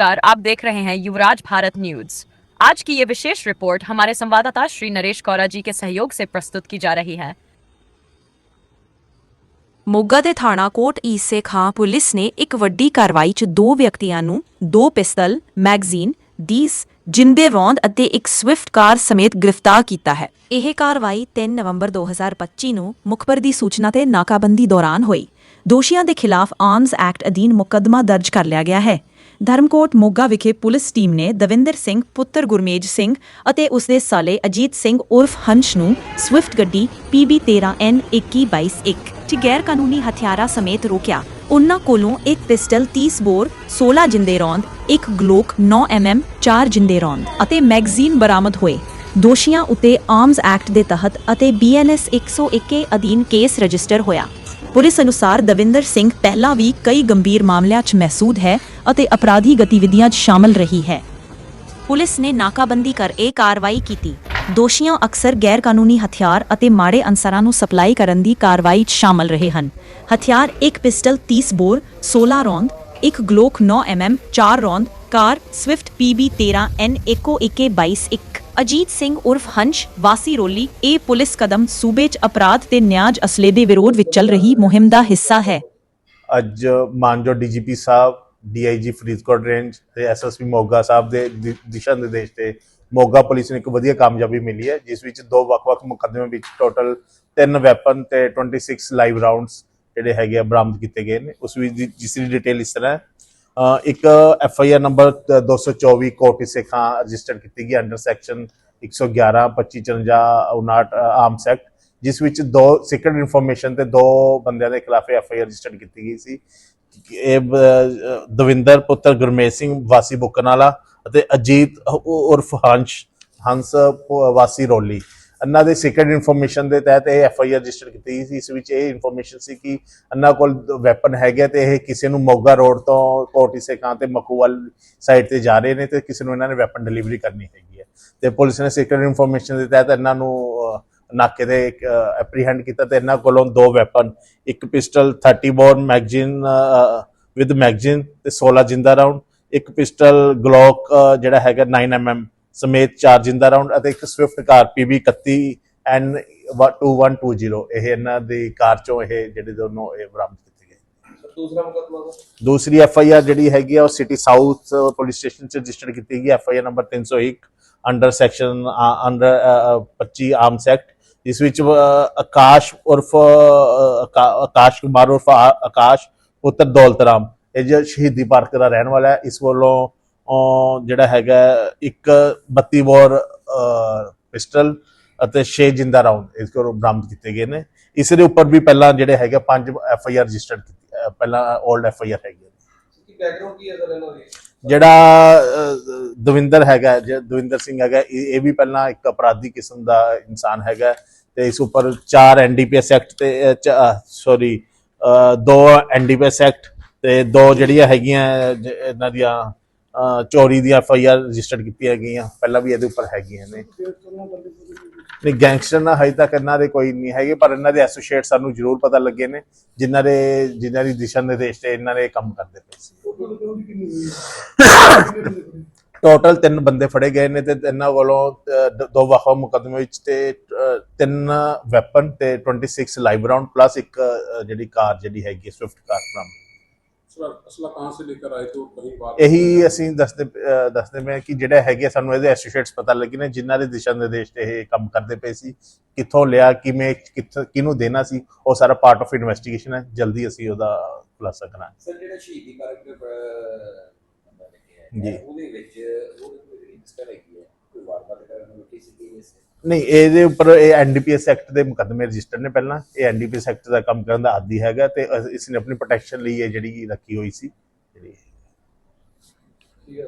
नमस्कार आप देख रहे हैं युवराज भारत न्यूज आज की ये विशेष रिपोर्ट हमारे संवाददाता श्री नरेश कौरा जी के सहयोग से प्रस्तुत की जा रही है ਮੋਗਾ ਦੇ ਥਾਣਾ ਕੋਟ ਈਸੇ ਖਾਂ ਪੁਲਿਸ ਨੇ ਇੱਕ ਵੱਡੀ ਕਾਰਵਾਈ 'ਚ ਦੋ ਵਿਅਕਤੀਆਂ ਨੂੰ ਦੋ ਪਿਸਤਲ, ਮੈਗਜ਼ੀਨ, ਦੀਸ, ਜਿੰਦੇ ਰੌਂਦ ਅਤੇ ਇੱਕ ਸਵਿਫਟ ਕਾਰ ਸਮੇਤ ਗ੍ਰਿਫਤਾਰ ਕੀਤਾ ਹੈ। ਇਹ ਕਾਰਵਾਈ 3 ਨਵੰਬਰ 2025 ਨੂੰ ਮੁਖਬਰ ਦੀ ਸੂਚਨਾ ਤੇ ਨਾਕਾਬੰਦੀ ਦੌਰਾਨ ਹੋਈ। ਦੋਸ਼ੀਆਂ ਦੇ ਖਿਲਾਫ ਆਰਮਜ਼ ਐਕਟ ਅਧੀਨ ਮੁਕੱਦਮਾ ਦਰਜ ਕਰ ਲਿਆ ਗਿਆ ਹੈ। ਧਰਮਕੋਟ ਮੋਗਾ ਵਿਖੇ ਪੁਲਿਸ ਟੀਮ ਨੇ ਦਵਿੰਦਰ ਸਿੰਘ, ਪੁੱਤਰ ਗੁਰਮੇਜ ਸਿੰਘ ਅਤੇ ਉਸਦੇ ਸਾਲੇ ਅਜੀਤ ਸਿੰਘ ਉਰਫ ਹੰਸ਼ ਨੂੰ ਸਵਿਫਟ ਗੱਡੀ PB13N 2121 ਚ ਗੈਰ ਕਾਨੂੰਨੀ ਹਥਿਆਰਾਂ ਸਮੇਤ ਰੋਕਿਆ। ਉਨ੍ਹਾਂ ਕੋਲੋਂ ਇੱਕ ਪਿਸਟਲ 30 ਬੋਰ 16 ਜਿੰਦੇ ਰੌਂਦ, ਇੱਕ ਗਲੋਕ 9mm 4 ਜਿੰਦੇ ਰੌਂਦ ਅਤੇ ਮੈਗਜ਼ੀਨ ਬਰਾਮਦ ਹੋਏ। ਦੋਸ਼ੀਆਂ ਉਤੇ ਆਰਮਜ਼ ਐਕਟ ਦੇ ਤਹਿਤ ਅਤੇ BNS 101 ਅਧੀਨ ਕੇਸ ਰਜਿਸਟਰ ਹੋਇਆ। ਪੁਲਿਸ ਅਨੁਸਾਰ ਦਵਿੰਦਰ ਸਿੰਘ ਪਹਿਲਾਂ ਵੀ ਕਈ ਗੰਭੀਰ ਮਾਮਲਿਆਂ 'ਚ ਮਹਿਸੂਦ ਹੈ ਅਤੇ ਅਪਰਾਧੀ ਗਤੀਵਿਧੀਆਂ 'ਚ ਸ਼ਾਮਲ ਰਹੀ ਹੈ। ਪੁਲਿਸ ਨੇ ਨਾਕਾਬੰਦੀ ਕਰ ਇਹ ਕਾਰਵਾਈ ਕੀਤੀ। ਦੋਸ਼ੀਆਂ ਅਕਸਰ ਗੈਰ ਕਾਨੂੰਨੀ ਹਥਿਆਰ ਅਤੇ ਮਾੜੇ ਅਨਸਰਾਂ ਨੂੰ ਸਪਲਾਈ ਕਰਨ ਦੀ ਕਾਰਵਾਈ 'ਚ ਸ਼ਾਮਲ ਰਹੇ ਹਨ। ਹਥਿਆਰ ਇੱਕ ਪਿਸਟਲ 30 ਬੋਰ 16 ਰੌਂਦ, ਇੱਕ Glock 9mm 4 round, car Swift PB13N 2121 Ajit Singh ਉਰਫ ਹੰਸ਼, ਵਾਸੀ ਰੋਲੀ, ਇਹ ਪੁਲਿਸ ਕਦਮ ਸੂਬੇ 'ਚ ਅਪਰਾਧ ਤੇ ਨਿਆਜ ਅਸਲੇ ਦੇ ਵਿਰੋਧ ਵਿੱਚ ਚੱਲ ਰਹੀ ਮੁਹਿੰਮ ਦਾ ਹਿੱਸਾ ਹੈ। ਅੱਜ ਮਾਨਜੋ ਡੀਜੀਪੀ ਸਾਹਿਬ, ਡੀਆਈਜੀ ਫਰੀਦਕੋਟ ਰੇਂਜ ਤੇ ਐਸਐਸਪੀ ਮੋਗਾ ਸਾਹਿਬ ਦੇ ਦਿ- ਦਿਸ਼ਾ ਨਿਰਦੇਸ਼ ਤੇ ਮੋਗਾ ਪੁਲਿਸ ਨੂੰ ਇੱਕ ਵਧੀਆ ਕਾਮਯਾਬੀ ਮਿਲੀ ਹੈ, ਜਿਸ ਵਿੱਚ ਦੋ ਵੱਖ-ਵੱਖ ਮੁਕੱਦਮੇ ਵਿੱਚ ਟੋਟਲ 3 ਵੈਪਨ ਤੇ 26 ਲਾਈਵ ਰਾਉਂਡਸ ਜਿਹੜੇ ਹੈਗੇ ਆ ਬਰਾਮਦ ਕੀਤੇ ਗਏ ਨੇ। ਉਸ ਵਿੱਚ ਦੀ- ਜਿਸ ਦੀ ਡਿਟੇਲ ਇਸ ਤਰ੍ਹਾਂ ਹੈ ਇੱਕ ਐਫ ਆਈ ਆਰ ਨੰਬਰ 224 ਕੋਟੀ ਸੇਖਾਂ ਰਜਿਸਟਰ ਕੀਤੀ ਗਈ ਅੰਡਰ ਸੈਕਸ਼ਨ 111 25 54 59 ਆਰਮਸ ਐਕਟ ਜਿਸ ਵਿੱਚ ਦੋ ਸੀਕ੍ਰੀਟ ਇਨਫੋਰਮੇਸ਼ਨ ਤੇ ਦੋ ਬੰਦਿਆਂ ਦੇ ਖਿਲਾਫ ਐਫ ਆਈ ਆਰ ਰਜਿਸਟਰ ਕੀਤੀ ਗਈ ਸੀ। ਇਹ ਦਵਿੰਦਰ ਪੁੱਤਰ ਗੁਰਮੇਜ ਸਿੰਘ, ਵਾਸੀ ਬੁੱਕਨਾਲਾ ਅਤੇ ਅਜੀਤ ਉਰਫ ਹੰਸ਼, ਹੰਸ ਵਾਸੀ ਰੋਲੀ। ਇਹਨਾਂ ਦੇ ਸੀਕ੍ਰੀਟ ਇਨਫੋਰਮੇਸ਼ਨ ਦੇ ਤਹਿਤ ਇਹ ਐਫ ਆਈ ਆਰ ਰਜਿਸਟਰ ਕੀਤੀ ਸੀ, ਇਸ ਵਿੱਚ ਇਹ ਇਨਫੋਰਮੇਸ਼ਨ ਸੀ ਕਿ ਇਹਨਾਂ ਕੋਲ ਵੈਪਨ ਹੈਗੇ ਤੇ ਇਹ ਕਿਸੇ ਨੂੰ ਮੋਗਾ ਰੋਡ ਤੋਂ ਕੋਟੀ ਸੇਕਾਂ ਤੇ ਮਕੂਵਾਲ ਸਾਈਡ ਤੇ ਜਾ ਰਹੇ ਨੇ ਤੇ ਕਿਸੇ ਨੂੰ ਇਹਨਾਂ ਨੇ ਵੈਪਨ ਡਿਲੀਵਰੀ ਕਰਨੀ ਹੈਗੀ ਹੈ ਤੇ ਪੁਲਿਸ ਨੇ ਸੀਕ੍ਰੀਟ ਇਨਫੋਰਮੇਸ਼ਨ ਦੇ ਤਹਿਤ ਇਹਨਾਂ ਨੂੰ ਨਾਕੇ ਦੇ ਐਪਰੀਹੈਂਡ ਕੀਤਾ ਤੇ ਇਹਨਾਂ ਕੋਲੋਂ ਦੋ ਵੈਪਨ ਇੱਕ pistol 30 bore magazine with magazine ਤੇ 16 ਜਿੰਦਾ ਰਾਉਂਡ ਇੱਕ ਪਿਸਟਲ ਗਲੋਕ ਜਿਹੜਾ ਹੈਗਾ 9mm ਸਮੇਤ 4 ਜਿੰਦਾ ਰਾਉਂਡ ਅਤੇ ਇੱਕ ਸਵਿਫਟ ਕਾਰ PB 31 N 2120 ਇਹ ਇਹਨਾਂ ਦੀ ਕਾਰ ਚੋਂ ਇਹ ਜਿਹੜੇ ਦੋਨੋਂ ਇਹ ਬਰਾਮਦ ਕੀਤੇ ਗਏ। ਦੂਸਰਾ ਮੁਕਦਮਾ ਸਰ? ਦੂਸਰੀ ਐਫ ਆਈ ਆਰ ਜਿਹੜੀ ਹੈਗੀ ਆ ਉਹ ਸਿਟੀ ਸਾਊਥ ਪੁਲਿਸ ਸਟੇਸ਼ਨ ਚ ਰਜਿਸਟਰ ਕੀਤੀ ਗਈ। F I R number 301 under section under 25 arms act ਜਿਸ ਵਿੱਚ ਆਕਾਸ਼ ਉਰਫ ਆਕਾਸ਼ ਕੁਮਾਰ ਉਰਫ ਆਕਾਸ਼ ਪੁੱਤਰ ਦੌਲਤ ਰਾਮ। ਇਹ ਜੋ ਸ਼ਹੀਦੀ ਪਾਰਕ ਦਾ ਰਹਿਣ ਵਾਲਾ ਹੈ। ਇਸ ਵੱਲੋਂ ਜਿਹੜਾ ਹੈਗਾ ਇੱਕ 32 ਬੋਰ ਪਿਸਟਲ ਅਤੇ 6 ਜਿੰਦਾ ਰਾਉਂਡ ਇਸ ਕੋਲ ਬਰਾਮਦ ਕੀਤੇ ਗਏ ਨੇ। ਇਸ ਦੇ ਉੱਪਰ ਵੀ ਪਹਿਲਾਂ ਜਿਹੜੇ ਹੈਗੇ ਪੰਜ ਐਫ ਆਈ ਆਰ ਰਜਿਸਟਰ ਕੀਤੀ ਅ, ਪਹਿਲਾਂ 올ਡ ਐਫ ਆਈ ਆਰ ਹੈਗੀ ਜਿਹੜਾ ਦਵਿੰਦਰ ਹੈਗਾ ਜੇ ਦਵਿੰਦਰ ਸਿੰਘ ਹੈਗਾ ਇਹ ਵੀ ਪਹਿਲਾਂ ਇੱਕ ਅਪਰਾਧੀ ਕਿਸਮ ਦਾ ਇਨਸਾਨ ਹੈਗਾ ਤੇ ਇਸ ਉੱਪਰ 4 ਐਨਡੀਪੀਐਸ ਐਕਟ ਤੇ ਸੌਰੀ ਦੋ ਐਨਡੀਪੀਐਸ ਐਕਟ ਤੇ ਦੋ ਜਿਹੜੀਆਂ ਹੈਗੀਆਂ ਇਹਨਾਂ ਦੀਆਂ ਚੋਰੀ ਦੀਆਂ ਐਫ ਆਈ ਆਰ ਰਜਿਸਟਰਡ ਕੀਤੀਆਂ ਗਈਆਂ ਪਹਿਲਾਂ ਵੀ ਇਹਦੇ ਉੱਪਰ ਹੈਗੀਆਂ ਨੇ। ਨਹੀਂ, ਗੈਂਗਸਟਰ ਨਾ ਹਜੇ ਤੱਕ ਇਹਨਾਂ ਦੇ ਕੋਈ ਨਹੀਂ ਹੈਗੇ, ਪਰ ਇਹਨਾਂ ਦੇ ਐਸੋਸੀਏਟ ਸਾਨੂੰ ਜ਼ਰੂਰ ਪਤਾ ਲੱਗੇ ਨੇ, ਜਿਨ੍ਹਾਂ ਦੇ, ਜਿਨ੍ਹਾਂ ਦੀ ਦਿਸ਼ਾ ਨਿਰਦੇਸ਼ ਤੇ ਇਹਨਾਂ ਨੇ ਕੰਮ ਕਰਦੇ ਪਏ ਸੀ। ਟੋਟਲ ਤਿੰਨ ਬੰਦੇ ਫੜੇ ਗਏ ਨੇ ਤੇ ਇਹਨਾਂ ਕੋਲੋਂ ਦੋ ਵੱਖ-ਵੱਖ ਮੁਕੱਦਮੇ ਵਿੱਚ ਤੇ ਤਿੰਨ ਵੈਪਨ ਤੇ 26 ਲਾਈਵ ਰਾਉਂਡ ਪਲੱਸ ਇੱਕ ਜਿਹੜੀ ਕਾਰ ਜਿਹੜੀ ਹੈਗੀ ਸਵਿਫਟ ਕਾਰ ਬਰਾਮਦ। ਅਸਲਾ ਕਹਾਂ ਸੇ ਲੇਕਰ ਆਏ ਤੋਂ ਕਈ ਬਾਤ ਇਹੀ ਅਸੀਂ ਦੱਸਦੇ ਦੱਸਦੇ ਮੈਂ ਕਿ ਜਿਹੜਾ ਹੈਗੇ ਸਾਨੂੰ ਇਹਦੇ ਐਸੋਸੀਏਟਸ ਪਤਾ ਲੱਗੇ ਨੇ ਜਿਨ੍ਹਾਂ ਦੇ ਦਿਸ਼ਾ ਨਿਰਦੇਸ਼ ਤੇ ਇਹ ਕੰਮ ਕਰਦੇ ਪਏ ਸੀ ਕਿੱਥੋਂ ਲਿਆ ਕਿਵੇਂ ਕਿਹਨੂੰ ਦੇਣਾ ਸੀ ਉਹ ਸਾਰਾ ਪਾਰਟ ਆਫ ਇਨਵੈਸਟੀਗੇਸ਼ਨ ਹੈ। ਜਲਦੀ ਅਸੀਂ ਉਹਦਾ ਖੁਲਾਸਾ ਕਰਾਂਗੇ। ਸਰ ਜਿਹੜਾ ਸ਼ਹੀਦੀ ਕਾਰਜ ਜੀ। ਉਹਦੇ ਵਿੱਚ ਉਹ ਜਿਹੜੀ ਡਿਸਕਸ ਹੈਗੀ ਹੈ ਕੋਈ ਵਾਰਤਾ ਕਰਨ ਨੂੰ ਕਿਸੇ ਦੀ ਨਹੀਂ ਨਹੀਂ, ਇਹਦੇ ਉੱਪਰ ਇਹ ਐਨਡੀਪੀਐਸ ਐਕਟ ਦੇ ਮੁਕੱਦਮੇ ਰਜਿਸਟਰ ਨੇ ਪਹਿਲਾਂ। ਇਹ ਐਨਡੀਪੀਐਸ ਐਕਟ ਦਾ ਕੰਮ ਕਰਨ ਦਾ ਆਦੀ ਹੈਗਾ ਤੇ ਇਸ ਨੇ ਆਪਣੀ ਪ੍ਰੋਟੈਕਸ਼ਨ ਲਈ ਇਹ ਜਿਹੜੀ ਰੱਖੀ ਹੋਈ ਸੀ। ਜਿਹੜੀ ਠੀਕ ਹੈ